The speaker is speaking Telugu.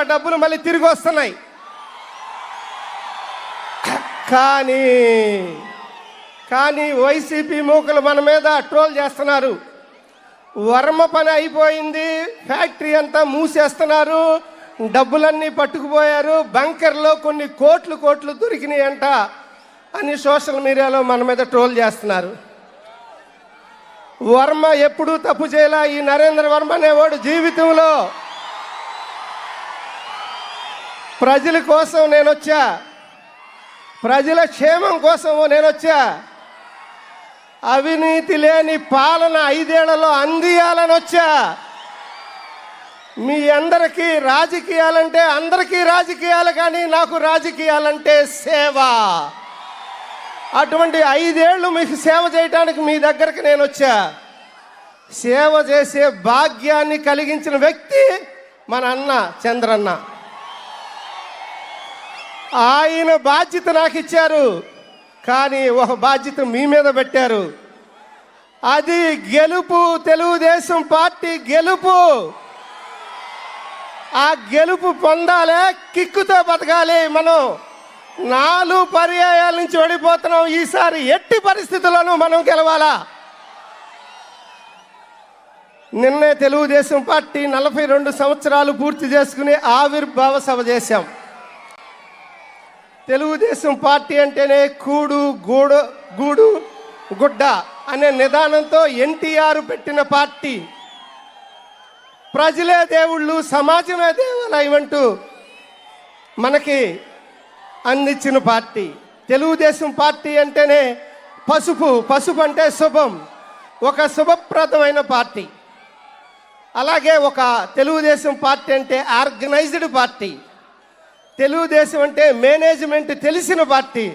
ఆ డబ్బులు మళ్ళీ తిరిగి వస్తున్నాయి. కానీ కానీ వైసీపీ మూకలు మన మీద ట్రోల్ చేస్తున్నారు. వర్మ పని అయిపోయింది ఫ్యాక్టరీ అంతా మూసేస్తున్నారు డబ్బులన్నీ పట్టుకుపోయారు బంకర్లో కొన్ని కోట్లు కోట్లు దొరికినాయి అంట అని సోషల్ మీడియాలో మన మీద ట్రోల్ చేస్తున్నారు. వర్మ ఎప్పుడూ తప్పు చేయలే ఈ నరేంద్ర వర్మ అనేవాడు జీవితంలో. ప్రజల కోసం నేను వచ్చా ప్రజల క్షేమం కోసం నేను వచ్చా అవినీతి లేని పాలన ఐదేళ్ళలో అందియాలని వచ్చా మీ అందరికీ రాజకీయాలంటే అందరికీ రాజకీయాలు కానీ నాకు రాజకీయాలంటే సేవ. అటువంటి ఐదేళ్ళు మీకు సేవ చేయడానికి మీ దగ్గరికి నేను వచ్చా సేవ చేసే భాగ్యాన్ని కలిగించిన వ్యక్తి మన అన్న చంద్రన్న. ఆయన బాధ్యత నాకు ఇచ్చారు. కానీ ఒక బాధ్యత మీ మీద పెట్టారు. అది గెలుపు తెలుగుదేశం పార్టీ గెలుపు. ఆ గెలుపు పొందాలే కిక్కుతో బతకాలి మనం. నాలుగు పర్యాయాల నుంచి ఓడిపోతున్నాం. ఈసారి ఎట్టి పరిస్థితుల్లోనూ మనం గెలవాలా? నిన్నే తెలుగుదేశం పార్టీ నలభై రెండు సంవత్సరాలు పూర్తి చేసుకుని ఆవిర్భావ సభ చేశాం. తెలుగుదేశం పార్టీ అంటేనే కూడు గూడు గూడు గుడ్డ అనే నిదానంతో ఎన్టీఆర్ పెట్టిన పార్టీ. ప్రజలే దేవుళ్ళు సమాజమే దేవాలయం అంటూ మనకి అందించిన పార్టీ. తెలుగుదేశం పార్టీ అంటేనే పసుపు పసుపు అంటే శుభం ఒక శుభప్రదమైన పార్టీ. అలాగే ఒక తెలుగుదేశం పార్టీ అంటే ఆర్గనైజ్డ్ పార్టీ. తెలుగుదేశం అంటే మేనేజ్మెంట్ తెలిసిన పార్టీ.